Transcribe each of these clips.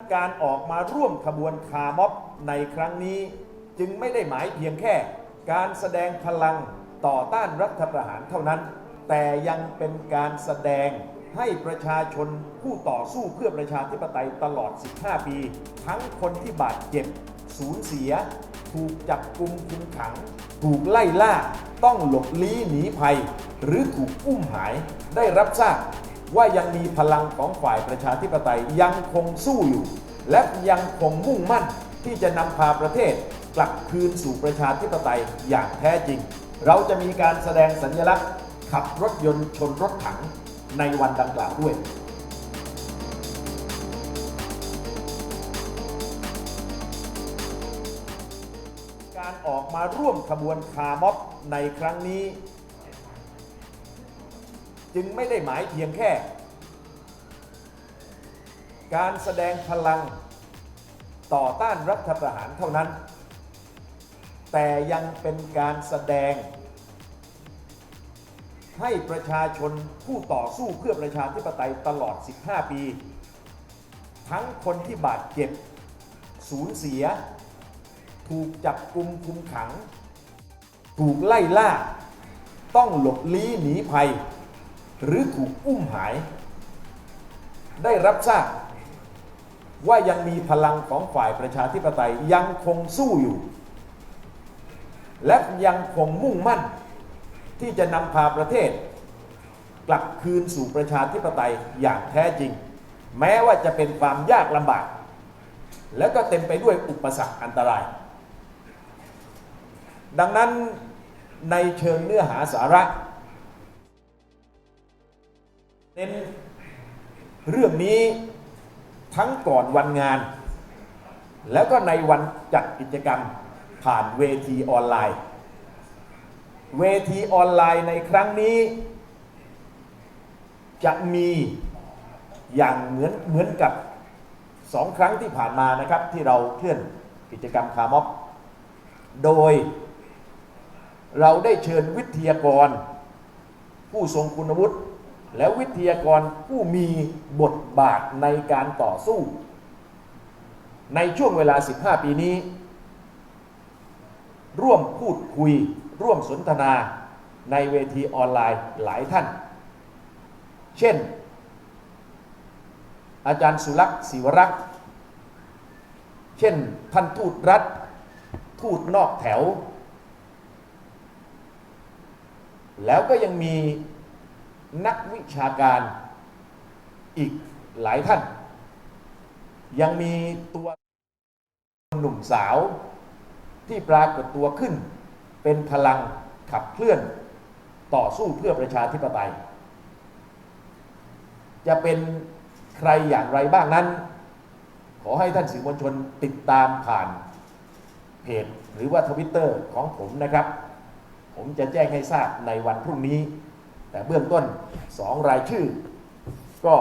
การออกมาร่วมขบวนคาร์ม็อบในครั้งนี้จึงไม่ได้หมายเพียงแค่ การแสดงพลังต่อต้านรัฐประหารเท่านั้น แต่ยังเป็นการแสดงให้ประชาชนผู้ต่อสู้เพื่อประชาธิปไตยตลอด 15 ปี ทั้งคนที่บาดเจ็บ สูญเสีย ถูกจับกุมคุมขัง ถูกไล่ล่า ต้องหลบลี้หนีภัย หรือถูกอุ้มหายได้รับทราบ ว่ายังมีพลังของฝ่ายประชาธิปไตยยังคงสู้อยู่ และยังคงมุ่งมั่นที่จะนำพาประเทศกลับคืนสู่ประชาธิปไตยอย่างแท้จริง เราจะมีการแสดงสัญลักษณ์ ขับรถยนต์ชนรถถังในวันดังกล่าวด้วยการออกมาร่วมขบวนคาร์ม็อบในครั้งนี้ จึงไม่ได้หมายเพียงแค่ การแสดงพลังต่อต้านรัฐประหารเท่านั้น แต่ยังเป็นการแสดง ให้ประชาชนผู้ต่อสู้เพื่อประชาธิปไตยตลอด 15 ปี ทั้งคนที่บาดเจ็บ สูญเสีย ถูกจับกุมคุมขัง ถูกไล่ล่า ต้องหลบลี้หนีภัย หรือถูกอุ้มหาย ได้รับทราบว่ายังมีพลังของฝ่ายประชาธิปไตยยังคงสู้อยู่ และยังคงมุ่งมั่น ที่จะนำพาประเทศ กลับคืนสู่ประชาธิปไตยอย่างแท้จริง แม้ว่าจะเป็นความยากลำบาก และก็เต็มไปด้วยอุปสรรคอันตราย ดังนั้นในเชิงเนื้อหาสาระ เน้นเรื่องนี้ทั้งก่อนวันงาน แล้วก็ในวันจัดกิจกรรมผ่านเวทีออนไลน์ เวทีออนไลน์ในครั้งนี้ จะมีอย่างเหมือนเหมือนกับสองครั้งที่ผ่านมานะครับ ที่เราเคลื่อนกิจกรรมคาร์ม็อบโดย เราได้เชิญวิทยากร ผู้ทรงคุณวุฒิ และวิทยากรผู้มีบทบาทในการต่อสู้ ในช่วงเวลา 15 ปีนี้ ร่วมพูดคุย ร่วมสนทนาในเวทีออนไลน์หลายท่าน เช่น อาจารย์สุรักษ์ศิวรักษ์เช่นท่านทูตรัฐ ทูตนอกแถว แล้วก็ยังมี นักวิชาการอีกหลายท่าน ยังมีตัวหนุ่มสาวที่ปรากฏตัวขึ้น เป็นพลังขับเคลื่อนต่อสู้เพื่อประชาธิปไตย จะเป็นใครอย่างไรบ้างนั้น ขอให้ท่านสื่อมวลชนติดตามผ่านเพจหรือว่าทวิตเตอร์ของผมนะครับ ผมจะแจ้งให้ทราบในวันพรุ่งนี้ แต่เบื้องต้นสองรายชื่อ ก็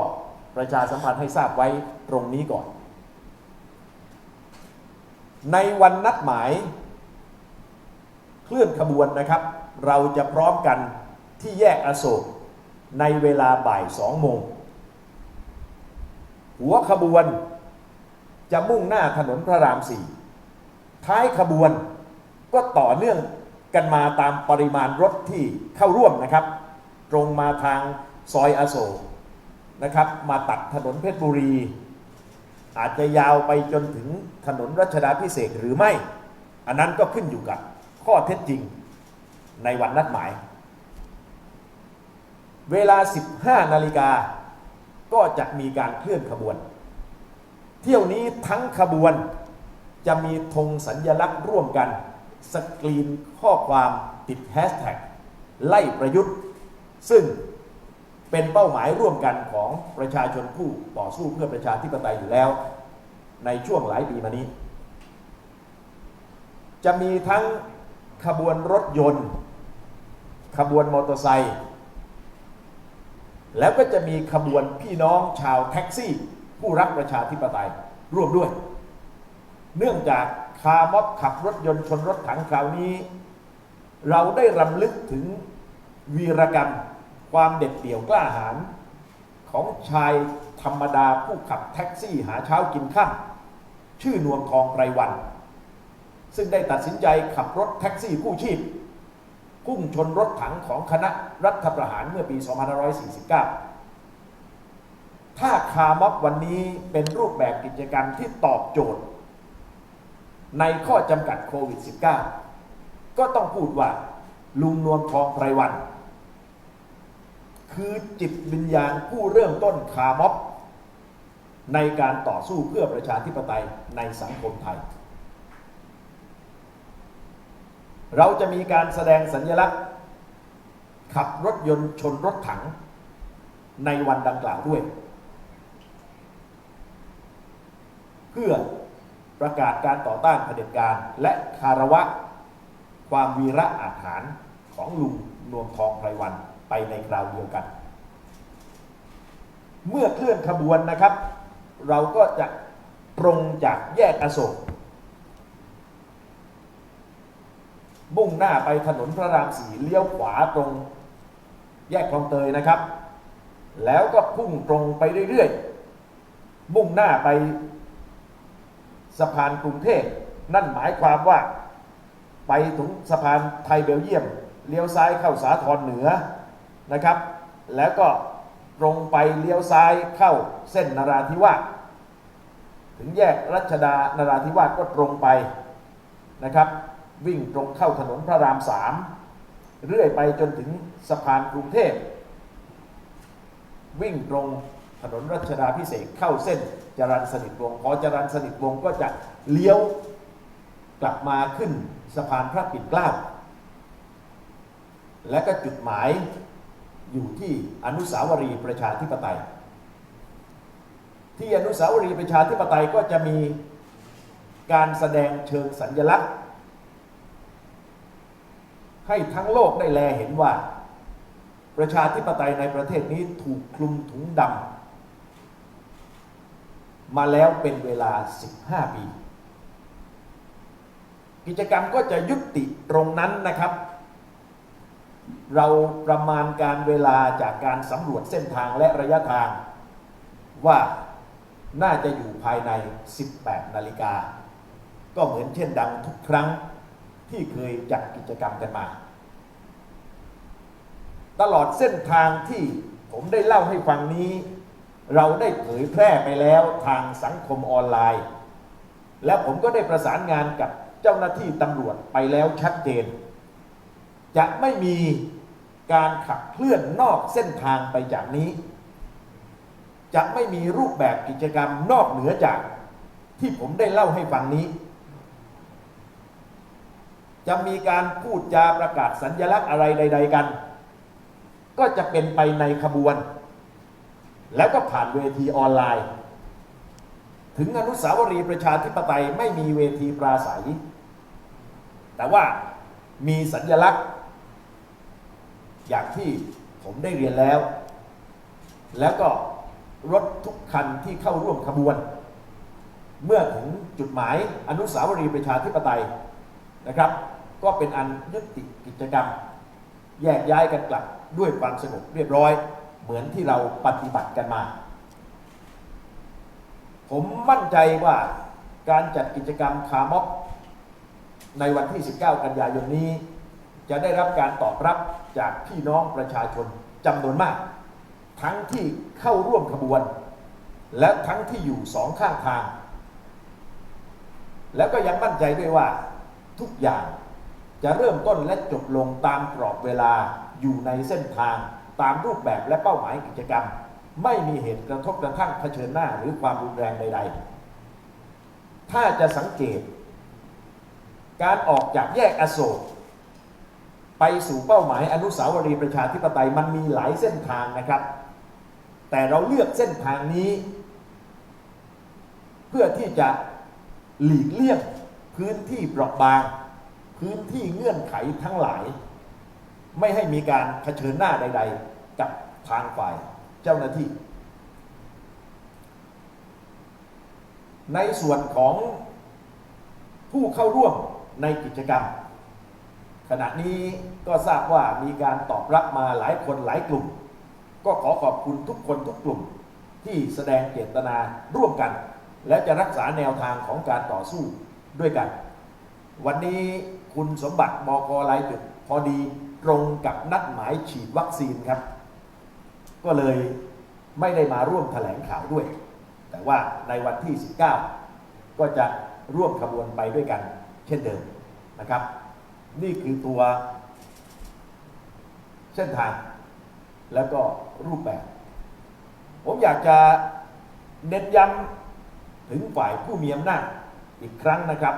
ประชาสัมพันธ์ให้ทราบไว้ตรงนี้ก่อน ในวันนัดหมาย เคลื่อนขบวนนะครับ เราจะพร้อมกันที่แยกอโศกในเวลาบ่ายสองโมง หัวขบวนจะมุ่งหน้าถนนพระรามสี่ท้ายขบวนก็ต่อเนื่องกันมาตามปริมาณรถที่เข้าร่วมนะครับ ตรงมาทางซอยอโศกนะครับ มาตัดถนนเพชรบุรี อาจจะยาวไปจนถึงถนนรัชดาพิเศษหรือไม่ อันนั้นก็ขึ้นอยู่กับข้อเท็จจริงในวันนัดหมาย เวลา 15 นาฬิกาก็จะมีการเคลื่อนขบวน เที่ยวนี้ทั้งขบวนจะมีธงสัญญลักษณ์ร่วมกัน สกรีนข้อความติดแฮชแท็กไล่ประยุทธ์ ซึ่งเป็นเป้าหมายร่วมกันของประชาชนผู้ต่อสู้เพื่อประชาธิปไตยอยู่แล้ว ในช่วงหลายปีมานี้ จะมีทั้งขบวนรถยนต์ ขบวนมอเตอร์ไซค์แล้วก็จะมีขบวนพี่น้องชาวแท็กซี่ ผู้รักประชาธิปไตยร่วมด้วย เนื่องจากคาร์ม็อบขับรถยนต์ชนรถถังคราวนี้ เราได้รำลึกถึง วีรกรรมความเด็ดเดี่ยวกล้าหาญของชายธรรมดาผู้ขับแท็กซี่หาเช้ากินข้ามชื่อนวมทองไพรวัน ซึ่งได้ตัดสินใจขับรถแท็กซี่กู้ชีพพุ่งชนรถถังของคณะรัฐประหารเมื่อปี 2549 ถ้าคารม็อบวันนี้เป็นรูปแบบกิจกรรมที่ตอบโจทย์ ในข้อจำกัดโควิด -19 ก็ต้องพูดว่าลุงนวมทองไพรวัน คือจิตวิญญาณผู้เริ่มต้นคาร์ม็อบในการต่อสู้เพื่อประชาธิปไตยในสังคมไทย เราจะมีการแสดงสัญลักษณ์ ขับรถยนต์ชนรถถังในวันดังกล่าวด้วย เพื่อประกาศการต่อต้านเผด็จการ และคารวะ ความวีระอาถรรพ์ของลุงนวมทองไพรวัน ไปในคราวเดียวกัน เมื่อเคลื่อนขบวนนะครับ เราก็จะตรงจากแยกอโศกมุ่งหน้าไปถนนพระรามสี่เลี้ยวขวาตรงแยกคลองเตยนะครับ แล้วก็พุ่งตรงไปเรื่อยๆ มุ่งหน้าไปสะพานกรุงเทพนั่นหมายความว่า ไปถึงสะพานไทยเบลเยียม เลี้ยวซ้ายเข้าสาทรเหนือ นะครับ แล้วก็ตรงไปเลี้ยวซ้ายเข้าเส้นนราธิวาสถึงแยกรัชดานราธิวาสก็ตรงไปนะครับ วิ่งตรงเข้าถนนพระรามสามเรื่อยไปจนถึงสะพานกรุงเทพ วิ่งตรงถนนรัชดาพิเศษเข้าเส้นจรัญสนิทวงศ์พอจรัญสนิทวงศ์ก็จะเลี้ยวกลับมาขึ้นสะพานพระปิ่นเกล้า และก็จุดหมาย อยู่ที่อนุสาวรีย์ประชาธิปไตย ที่อนุสาวรีย์ประชาธิปไตยก็จะมีการแสดงเชิงสัญญลักษณ์ ให้ทั้งโลกได้แลเห็นว่า ประชาธิปไตยในประเทศนี้ถูกคลุมถุงดำมาแล้วเป็นเวลา 15 ปี กิจกรรมก็จะยุติตรงนั้นนะครับ เราประมาณการเวลาจากการสำรวจเส้นทางและระยะทางว่าน่าจะอยู่ภายใน 18 นาฬิกา ก็เหมือนเช่นดังทุกครั้งที่เคยจัดกิจกรรมกันมา ตลอดเส้นทางที่ผมได้เล่าให้ฟังนี้ เราได้เผยแพร่ไปแล้วทางสังคมออนไลน์ และผมก็ได้ประสานงานกับเจ้าหน้าที่ตำรวจไปแล้วชัดเจน จะไม่มีการขับเคลื่อนนอกเส้นทางไปจากนี้ จะไม่มีรูปแบบกิจกรรมนอกเหนือจากที่ผมได้เล่าให้ฟังนี้ จะมีการพูดจาประกาศสัญญลักษณ์อะไรใด ๆ กัน ก็จะเป็นไปในขบวน แล้วก็ผ่านเวทีออนไลน์ ถึงอนุสาวรีย์ประชาธิปไตยไม่มีเวทีปราศัย แต่ว่ามีสัญญลักษณ์ อย่างที่ผมได้เรียนแล้ว แล้วก็รถทุกคันที่เข้าร่วมขบวน เมื่อถึงจุดหมายอนุสาวรีย์ประชาธิปไตยนะครับ ก็เป็นอันยุติกิจกรรม แยกย้ายกันกลับด้วยความสงบเรียบร้อย เหมือนที่เราปฏิบัติกันมา ผมมั่นใจว่าการจัดกิจกรรมคาร์ม็อบในวันที่ 19 กันยายนนี้ จะได้รับการตอบรับจากพี่น้องประชาชนจำนวนมาก ทั้งที่เข้าร่วมขบวน และทั้งที่อยู่สองข้างทาง แล้วก็ยังมั่นใจด้วยว่าทุกอย่างจะเริ่มต้นและจบลงตามกรอบเวลาอยู่ในเส้นทาง ตามรูปแบบและเป้าหมายกิจกรรม ไม่มีเหตุกระทบกระทั่งเผชิญหน้าหรือความรุนแรงใด ๆ ถ้าจะสังเกต การออกจากแยกอโศก ไปสู่เป้าหมายอนุสาวรีย์ประชาธิปไตยมันมีหลายเส้นทางนะครับ แต่เราเลือกเส้นทางนี้ เพื่อที่จะหลีกเลี่ยงพื้นที่เปราะบาง พื้นที่เงื่อนไขทั้งหลาย ไม่ให้มีการเผชิญหน้าใด ๆ กับทางฝ่ายเจ้าหน้าที่ ในส่วนของผู้เข้าร่วมในกิจกรรม ขณะนี้ก็ทราบว่ามีการตอบรับมาหลายคนหลายกลุ่ม ก็ขอขอบคุณทุกคนทุกกลุ่ม ที่แสดงเจตนาร่วมกัน และจะรักษาแนวทางของการต่อสู้ด้วยกัน วันนี้คุณสมบัติบกลายจุดพอดีตรงกับนัดหมายฉีดวัคซีนครับ ก็เลยไม่ได้มาร่วมแถลงข่าวด้วย แต่ว่าในวันที่ 19 ก็จะร่วมขบวนไปด้วยกัน เช่นเดิมนะครับ นี่คือตัวเส้นทาง แล้วก็รูปแบบ ผมอยากจะเน้นย้ำถึงฝ่ายผู้มีอำนาจอีกครั้งนะครับ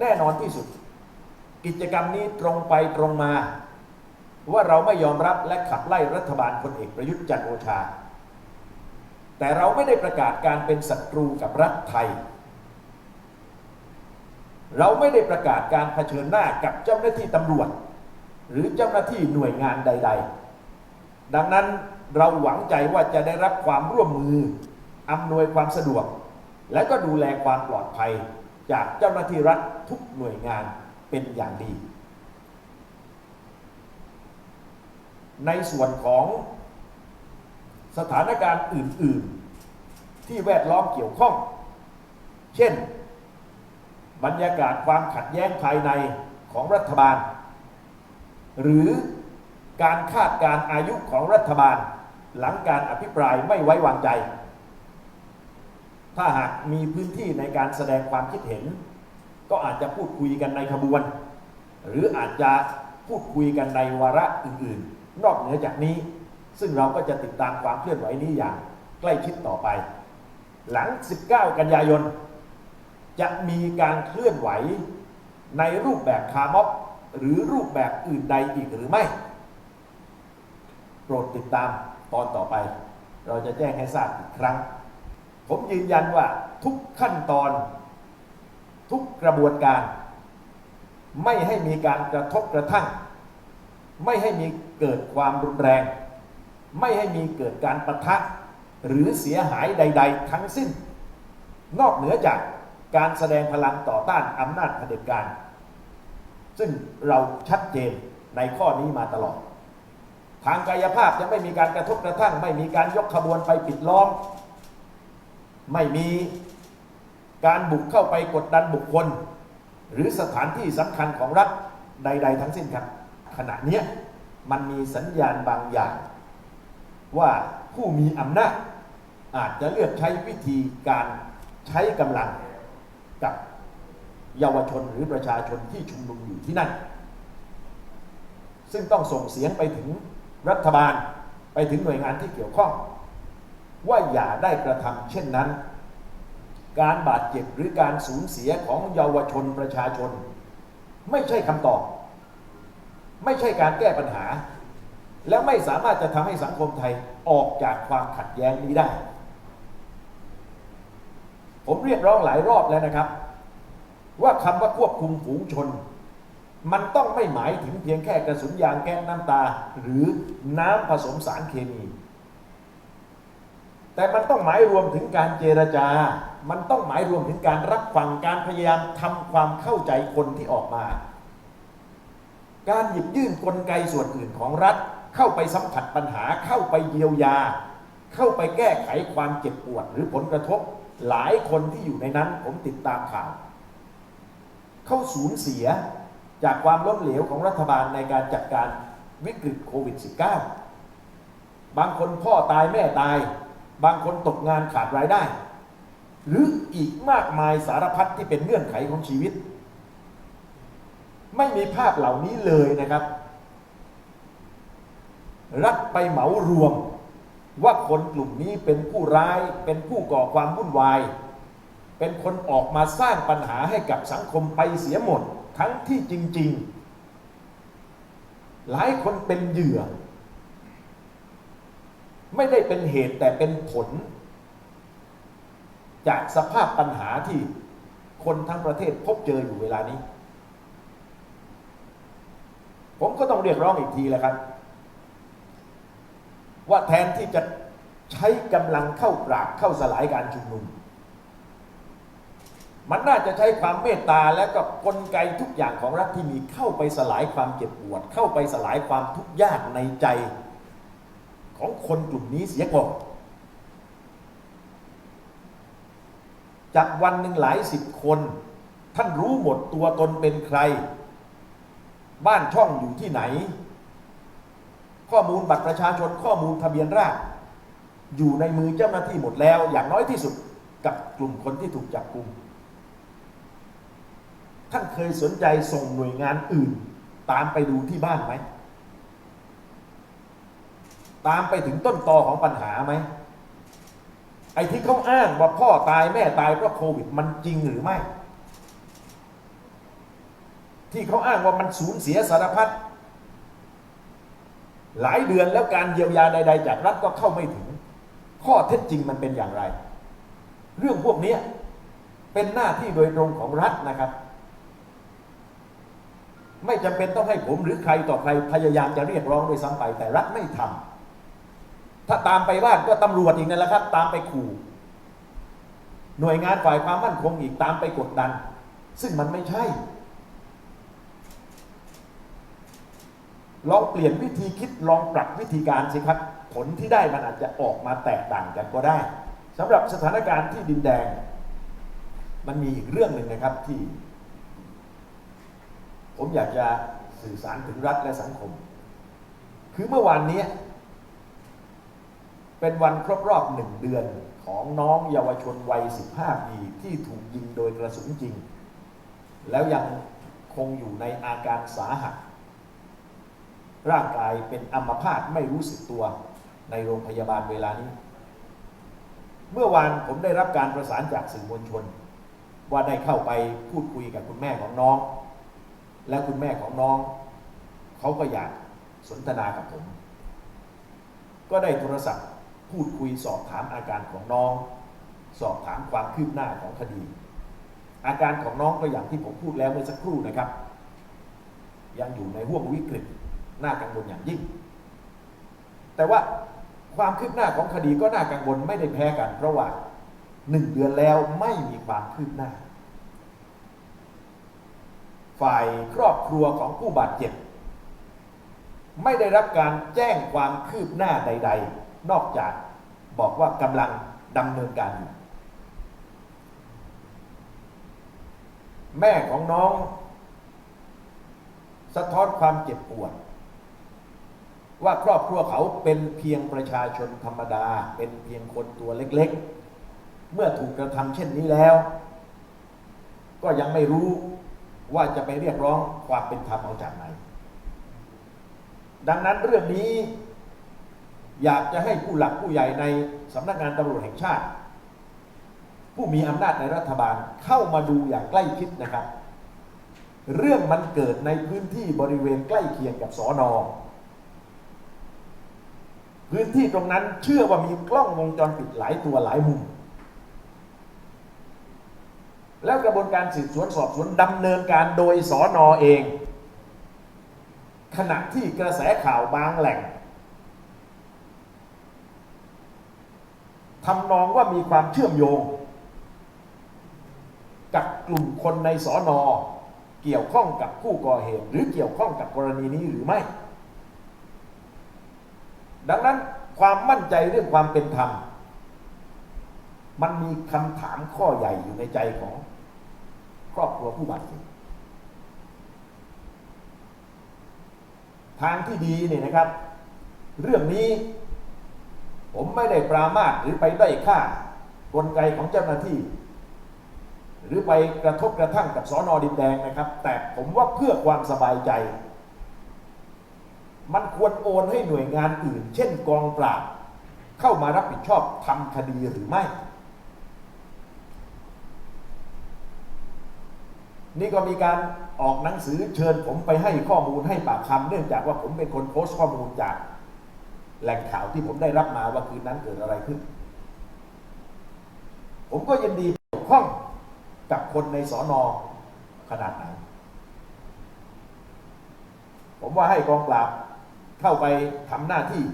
แน่นอนที่สุด กิจกรรมนี้ตรงไปตรงมา ว่าเราไม่ยอมรับและขับไล่รัฐบาลพลเอกประยุทธ์จันโอชา แต่เราไม่ได้ประกาศการเป็นศัตรูกับรัฐไทย เราไม่ได้ประกาศการเผชิญหน้ากับเจ้าหน้าที่ตำรวจ หรือเจ้าหน้าที่หน่วยงานใด ๆ ดังนั้นเราหวังใจว่าจะได้รับความร่วมมืออำนวยความสะดวก และก็ดูแลความปลอดภัยจากเจ้าหน้าที่รัฐทุกหน่วยงานเป็นอย่างดี ในส่วนของสถานการณ์อื่น ๆ ที่แวดล้อมเกี่ยวข้อง เช่น บรรยากาศความขัดแย้งภายในของรัฐบาล หรือการคาดการอายุของรัฐบาล หลังการอภิปรายไม่ไว้วางใจ ถ้าหากมีพื้นที่ในการแสดงความคิดเห็น ก็อาจจะพูดคุยกันในขบวน หรืออาจจะพูดคุยกันในวาระอื่นๆ นอกเหนือจากนี้ ซึ่งเราก็จะติดตามความเคลื่อนไหวนี้อย่างใกล้ชิดต่อไป หลัง 19 กันยายน จะมีการเคลื่อนไหวในรูปแบบคาร์ม็อบหรือรูปแบบอื่นใดอีกหรือไม่ โปรดติดตามตอนต่อไป เราจะแจ้งให้ทราบอีกครั้ง ผมยืนยันว่าทุกขั้นตอน ทุกกระบวนการ ไม่ให้มีการกระทบกระทั่ง ไม่ให้มีเกิดความรุนแรง ไม่ให้มีเกิดการประทะหรือเสียหายใด ๆ ทั้งสิ้น นอกเหนือจาก การแสดงพลังต่อต้านอำนาจเผด็จการ ซึ่งเราชัดเจนในข้อนี้มาตลอด ทางกายภาพจะไม่มีการกระทบกระทั่ง ไม่มีการยกขบวนไปปิดล้อม ไม่มีการบุกเข้าไปกดดันบุคคล หรือสถานที่สำคัญของรัฐใด ๆ ทั้งสิ้นครับ ขณะนี้มันมีสัญญาณบางอย่าง ว่าผู้มีอำนาจอาจจะเลือกใช้วิธีการใช้กำลัง กับเยาวชนหรือประชาชนที่ชุมนุมอยู่ที่นั่น ซึ่งต้องส่งเสียงไปถึงรัฐบาลไปถึงหน่วยงานที่เกี่ยวข้อง ว่าอย่าได้กระทำเช่นนั้น การบาดเจ็บหรือการสูญเสียของเยาวชนประชาชน ไม่ใช่คำตอบ ไม่ใช่การแก้ปัญหา และไม่สามารถจะทำให้สังคมไทยออกจากความขัดแย้งนี้ได้ ผมเรียกร้องหลายรอบแล้วนะครับ ว่าคำว่าควบคุมฝูงชน มันต้องไม่หมายถึงเพียงแค่กระสุนยางแก๊สน้ำตา หรือน้ำผสมสารเคมี แต่มันต้องหมายรวมถึงการเจรจา มันต้องหมายรวมถึงการรับฟังการพยายามทำความเข้าใจคนที่ออกมา การหยิบยื่นกลไกส่วนอื่นของรัฐ เข้าไปสัมผัสปัญหาเข้าไปเยียวยา เข้าไปแก้ไขความเจ็บปวดหรือผลกระทบ หลายคนที่อยู่ในนั้นผมติดตามข่าว เข้าสูญเสียจากความล้มเหลวของรัฐบาลในการจัดการวิกฤตโควิด -19 บางคนพ่อตายแม่ตาย บางคนตกงานขาดรายได้ หรืออีกมากมายสารพัดที่เป็นเงื่อนไขของชีวิต ไม่มีภาพเหล่านี้เลยนะครับ รัฐไปเหมารวม ว่าคนกลุ่มนี้เป็นผู้ร้าย เป็นผู้ก่อความวุ่นวาย เป็นคนออกมาสร้างปัญหาให้กับสังคมไปเสียหมด ทั้งที่จริง ๆ หลายคนเป็นเหยื่อ ไม่ได้เป็นเหตุแต่เป็นผล จากสภาพปัญหาที่คนทั้งประเทศพบเจออยู่เวลานี้ ผมก็ต้องเรียกร้องอีกทีแหละครับ ว่าแทนที่จะใช้กำลังเข้าปราบเข้าสลายการชุมนุม มันน่าจะใช้ความเมตตาและก็กลไกทุกอย่างของรัฐที่มีเข้าไปสลายความเจ็บปวด เข้าไปสลายความทุกข์ยากในใจ ของคนกลุ่มนี้เสียก่อนจากวันหนึ่งหลายสิบคน ท่านรู้หมดตัวตนเป็นใคร บ้านช่องอยู่ที่ไหน ข้อมูลบัตรประชาชนข้อมูลทะเบียนราษฎร์อยู่ในมือเจ้าหน้าที่หมดแล้ว อย่างน้อยที่สุดกับกลุ่มคนที่ถูกจับกลุ่มท่านเคยสนใจส่งหน่วยงานอื่น ตามไปดูที่บ้านไหม ตามไปถึงต้นตอของปัญหาไหมไอ้ที่เขาอ้างว่าพ่อตายแม่ตายเพราะโควิดมันจริงหรือไม่ ที่เขาอ้างว่ามันสูญเสียสารพัด หลายเดือนแล้วการเยียวยาใด ๆ จากรัฐก็เข้าไม่ถึง ข้อเท็จจริงมันเป็นอย่างไร เรื่องพวกนี้เป็นหน้าที่โดยตรงของรัฐนะครับ ไม่จำเป็นต้องให้ผมหรือใครต่อใครพยายามจะเรียกร้องด้วยซ้ำไป แต่รัฐไม่ทำถ้าตามไปบ้านก็ตำรวจอีกนั่นแหละครับ ตามไปขู่หน่วยงานฝ่ายความมั่นคงอีกตามไปกดดัน ซึ่งมันไม่ใช่ ลองเปลี่ยนวิธีคิดลองปรับวิธีการสิครับ ผลที่ได้มันอาจจะออกมาแตกต่างกันก็ได้สำหรับสถานการณ์ที่ดินแดง มันมีอีกเรื่องหนึ่งนะครับที่ ผมอยากจะสื่อสารถึงรัฐและสังคม คือเมื่อวานนี้ เป็นวันครบรอบหนึ่งเดือนของน้องเยาวชนวัย 15 ปีที่ถูกยิงโดยกระสุนจริง แล้วยังคงอยู่ในอาการสาหัส ร่างกายเป็นอัมพาตไม่รู้สึกตัวในโรงพยาบาลเวลานี้ เมื่อวานผมได้รับการประสานจากสื่อมวลชน ว่าได้เข้าไปพูดคุยกับคุณแม่ของน้อง และคุณแม่ของน้อง เขาก็อยากสนทนากับผม ก็ได้โทรศัพท์พูดคุยสอบถามอาการของน้อง สอบถามความคืบหน้าของคดี อาการของน้องก็อย่างที่ผมพูดแล้วเมื่อสักครู่นะครับ ยังอยู่ในห่วงวิกฤต น่ากังวลอย่างยิ่ง แต่ว่าความคืบหน้าของคดีก็น่ากังวลไม่ได้แพ้กัน เพราะว่าหนึ่งเดือนแล้วไม่มีความคืบหน้า ฝ่ายครอบครัวของผู้บาดเจ็บ ไม่ได้รับการแจ้งความคืบหน้าใด ๆ นอกจากบอกว่ากำลังดำเนินการอยู่แม่ของน้อง สะท้อนความเจ็บปวด ว่าครอบครัวเขาเป็นเพียงประชาชนธรรมดา เป็นเพียงคนตัวเล็กๆ เมื่อถูกกระทำเช่นนี้แล้ว ก็ยังไม่รู้ว่าจะไปเรียกร้องความเป็นธรรมเอาจากไหน ดังนั้นเรื่องนี้อยากจะให้ผู้หลักผู้ใหญ่ในสำนักงานตำรวจแห่งชาติ ผู้มีอำนาจในรัฐบาลเข้ามาดูอย่างใกล้ชิดนะครับ เรื่องมันเกิดในพื้นที่บริเวณใกล้เคียงกับสอนอ พื้นที่ตรงนั้นเชื่อว่ามีกล้องวงจรปิดหลายตัวหลายมุม แล้วกระบวนการสืบสวนสอบสวนดำเนินการโดยสอนอเอง ขณะที่กระแสข่าวบางแหล่งทำนองว่ามีความเชื่อมโยง กับกลุ่มคนในสอนอเกี่ยวข้องกับผู้ก่อเหตุ หรือเกี่ยวข้องกับกรณีนี้หรือไม่ ดังนั้นความมั่นใจเรื่องความเป็นธรรม มันมีคำถามข้อใหญ่อยู่ในใจของครอบครัวผู้บาดเจ็บทางที่ดีเนี่ยนะครับ เรื่องนี้ ผมไม่ได้ปรามาสหรือไปได้ค่ากลไกของเจ้าหน้าที่ หรือไปกระทบกระทั่งกับสอนอดินแดงนะครับ แต่ผมว่าเพื่อความสบายใจ มันควรโอนให้หน่วยงานอื่น เช่นกองปราบ เข้ามารับผิดชอบทำคดีหรือไม่ นี่ก็มีการออกหนังสือเชิญผมไปให้ข้อมูลให้ปากคำเนื่องจากว่าผมเป็นคนโพสต์ข้อมูลจาก แหล่งข่าวที่ผมได้รับมาว่าคืนนั้นเกิดอะไรขึ้น ผมก็ยินดีเกี่ยวข้องกับคนในสอนอขนาดไหนผมว่าให้กองปราบ เข้าไปทำหน้าที่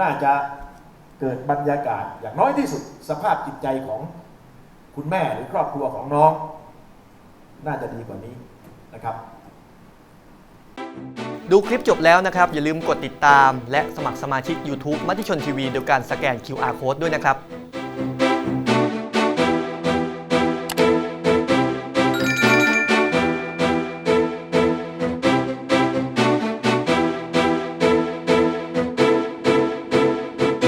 น่าจะเกิดบรรยากาศ อย่างน้อยที่สุดสภาพจิตใจของคุณแม่หรือครอบครัวของน้อง น่าจะดีกว่านี้นะครับ ดูคลิปจบแล้วนะครับ อย่าลืมกดติดตาม และสมัครสมาชิก YouTube มติชนทีวีโดยการสแกน QR Code ด้วยนะครับ